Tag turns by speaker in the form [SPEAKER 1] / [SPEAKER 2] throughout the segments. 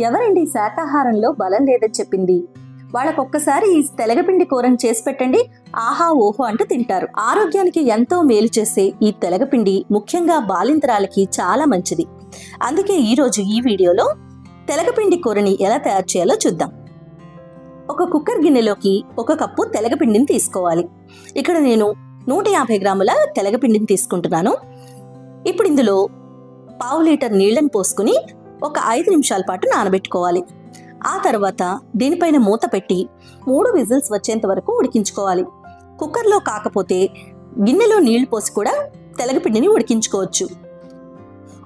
[SPEAKER 1] ఎవరండి శాకాహారంలో బలం లేదని చెప్పింది? వాళ్ళకొక్కసారి ఈ తెలగపిండి కూరని చేసి పెట్టండి. ఆహా ఓహో అంటూ తింటారు. ఆరోగ్యానికి ఎంతో మేలు చేసే ఈ తెలగపిండి ముఖ్యంగా బాలింతరాలకి చాలా మంచిది. అందుకే ఈరోజు ఈ వీడియోలో తెలగపిండి కూరని ఎలా తయారు చేయాలో చూద్దాం. ఒక కుక్కర్ గిన్నెలోకి ఒక కప్పు తెలగపిండిని తీసుకోవాలి. ఇక్కడ నేను నూట యాభై గ్రాముల తెలగపిండిని తీసుకుంటున్నాను. ఇప్పుడు ఇందులో పావు లీటర్ నీళ్ళని పోసుకుని ఒక ఐదు నిమిషాల పాటు నానబెట్టుకోవాలి. ఆ తర్వాత దీనిపైన మూత పెట్టి మూడు విజిల్స్ వచ్చేంత వరకు ఉడికించుకోవాలి. కుక్కర్లో కాకపోతే గిన్నెలో నీళ్ళు పోసి కూడా తెలగపిండిని ఉడికించుకోవచ్చు.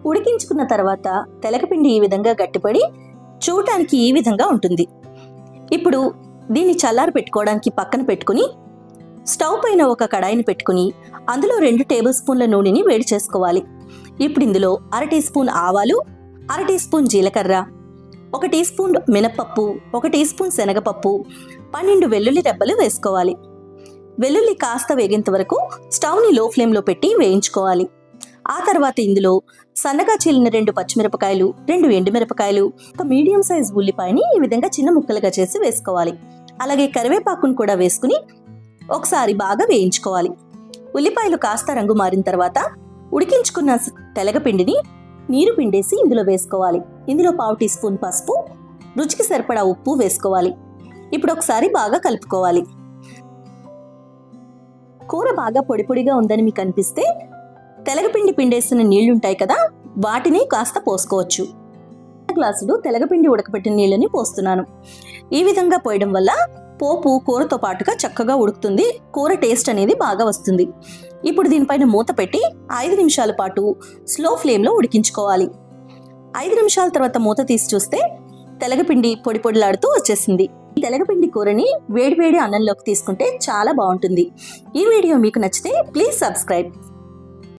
[SPEAKER 1] ఉడికించుకున్న తర్వాత తెలగపిండి ఈ విధంగా గట్టిపడి చూడటానికి ఈ విధంగా ఉంటుంది. ఇప్పుడు దీన్ని చల్లారి పెట్టుకోవడానికి పక్కన పెట్టుకుని స్టవ్ పైన ఒక కడాయిని పెట్టుకుని అందులో రెండు టేబుల్ స్పూన్ల నూనెని వేడి చేసుకోవాలి. ఇప్పుడు ఇందులో అర టీ స్పూన్ ఆవాలు అర టీ స్పూన్ జీలకర్ర ఒక టీ స్పూన్ మినపప్పు ఒక టీ స్పూన్ శనగపప్పు పన్నెండు వెల్లుల్లి రెబ్బలు వేసుకోవాలి. వెల్లుల్లి కాస్త వేగేంత వరకు స్టవ్ని లో ఫ్లేమ్లో పెట్టి వేయించుకోవాలి. ఆ తర్వాత ఇందులో సన్నగా చీలిన రెండు పచ్చిమిరపకాయలు రెండు ఎండుమిరపకాయలు ఒక మీడియం సైజ్ ఉల్లిపాయని ఈ విధంగా చిన్న ముక్కలుగా చేసి వేసుకోవాలి. అలాగే కరివేపాకును కూడా వేసుకుని ఒకసారి బాగా వేయించుకోవాలి. ఉల్లిపాయలు కాస్త రంగు మారిన తర్వాత ఉడికించుకున్న తెలగపిండిని నీరు పిండేసి ఇందులో వేసుకోవాలి. ఇందులో పావు టీ స్పూన్ పసుపు రుచికి సరిపడా ఉప్పు వేసుకోవాలి. ఇప్పుడు ఒకసారి బాగా కలుపుకోవాలి. కూర బాగా పొడి పొడిగా ఉందని మీకు అనిపిస్తే తెలగపిండి పిండేసిన నీళ్ళుంటాయి కదా వాటిని కాస్త పోసుకోవచ్చు. గ్లాసులు తెలగపిండి ఉడకపెట్టిన నీళ్ళని పోస్తున్నాను. ఈ విధంగా పోయడం వల్ల పోపు కూరతో పాటుగా చక్కగా ఉడుకుతుంది. కూర టేస్ట్ అనేది బాగా వస్తుంది. ఇప్పుడు దీనిపైన మూత పెట్టి ఐదు నిమిషాల పాటు స్లో ఫ్లేమ్లో ఉడికించుకోవాలి. ఐదు నిమిషాల తర్వాత మూత తీసి చూస్తే తెలగపిండి పొడి పొడిలాడుతూ వచ్చేసింది. ఈ తెలగపిండి కూరని వేడివేడి అన్నంలోకి తీసుకుంటే చాలా బాగుంటుంది. ఈ వీడియో మీకు నచ్చితే ప్లీజ్ సబ్స్క్రైబ్.